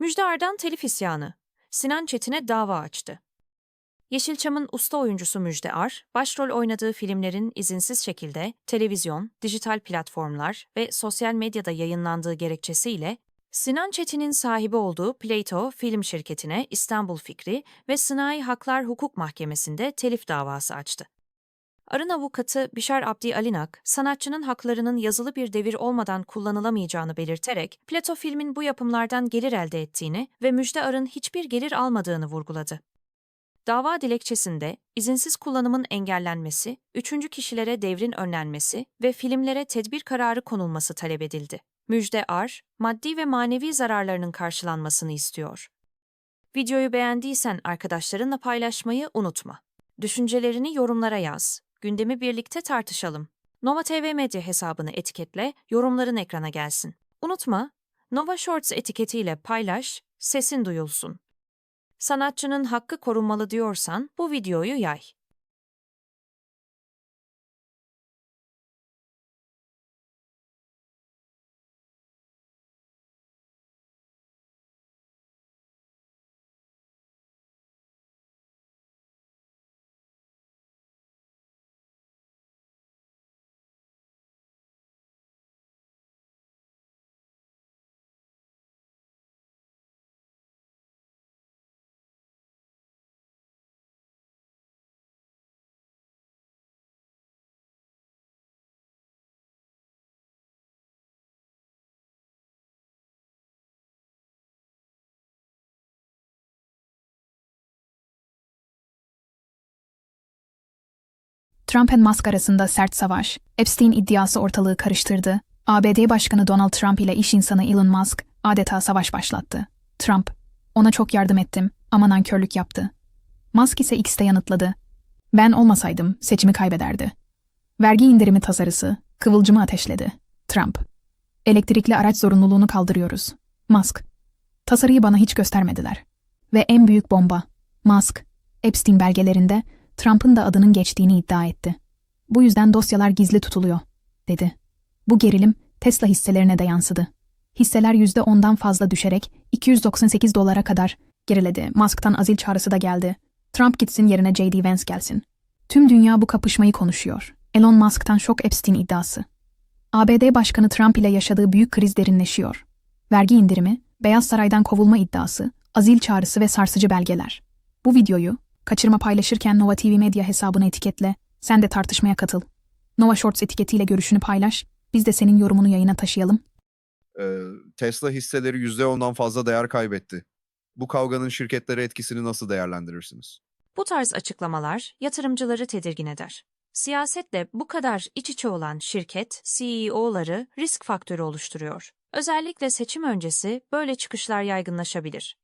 Müjde Ardan telif isyanı. Sinan Çetin'e dava açtı. Yeşilçam'ın usta oyuncusu Müjde Ar, başrol oynadığı filmlerin izinsiz şekilde televizyon, dijital platformlar ve sosyal medyada yayınlandığı gerekçesiyle Sinan Çetin'in sahibi olduğu Plato Film Şirketi'ne İstanbul Fikri ve Sınai Haklar Hukuk Mahkemesi'nde telif davası açtı. Arın avukatı Bişar Abdi Alinak, sanatçının haklarının yazılı bir devir olmadan kullanılamayacağını belirterek, Plato filmin bu yapımlardan gelir elde ettiğini ve Müjde Ar'ın hiçbir gelir almadığını vurguladı. Dava dilekçesinde izinsiz kullanımın engellenmesi, üçüncü kişilere devrin önlenmesi ve filmlere tedbir kararı konulması talep edildi. Müjde Ar, maddi ve manevi zararlarının karşılanmasını istiyor. Videoyu beğendiysen arkadaşlarınla paylaşmayı unutma. Düşüncelerini yorumlara yaz. Gündemi birlikte tartışalım. Nova TV Medya hesabını etiketle, yorumların ekrana gelsin. Unutma, Nova Shorts etiketiyle paylaş, sesin duyulsun. Sanatçının hakkı korunmalı diyorsan bu videoyu yay. Trump ve Musk arasında sert savaş, Epstein iddiası ortalığı karıştırdı. ABD Başkanı Donald Trump ile iş insanı Elon Musk adeta savaş başlattı. Trump, ona çok yardım ettim ama nankörlük yaptı. Musk ise X'te yanıtladı. Ben olmasaydım seçimi kaybederdi. Vergi indirimi tasarısı, kıvılcımı ateşledi. Trump, elektrikli araç zorunluluğunu kaldırıyoruz. Musk, tasarıyı bana hiç göstermediler. Ve en büyük bomba, Musk, Epstein belgelerinde Trump'ın da adının geçtiğini iddia etti. Bu yüzden dosyalar gizli tutuluyor, dedi. Bu gerilim Tesla hisselerine de yansıdı. Hisseler %10'dan fazla düşerek 298 dolara kadar geriledi. Musk'tan azil çağrısı da geldi. Trump gitsin yerine J.D. Vance gelsin. Tüm dünya bu kapışmayı konuşuyor. Elon Musk'tan şok Epstein iddiası. ABD Başkanı Trump ile yaşadığı büyük kriz derinleşiyor. Vergi indirimi, Beyaz Saray'dan kovulma iddiası, azil çağrısı ve sarsıcı belgeler. Bu videoyu Kaçırma paylaşırken Nova TV Medya hesabını etiketle, sen de tartışmaya katıl. Nova Shorts etiketiyle görüşünü paylaş, biz de senin yorumunu yayına taşıyalım. Ee, Tesla hisseleri %10'dan fazla değer kaybetti. Bu kavganın şirketlere etkisini nasıl değerlendirirsiniz? Bu tarz açıklamalar yatırımcıları tedirgin eder. Siyasetle bu kadar iç içe olan şirket, CEO'ları risk faktörü oluşturuyor. Özellikle seçim öncesi böyle çıkışlar yaygınlaşabilir.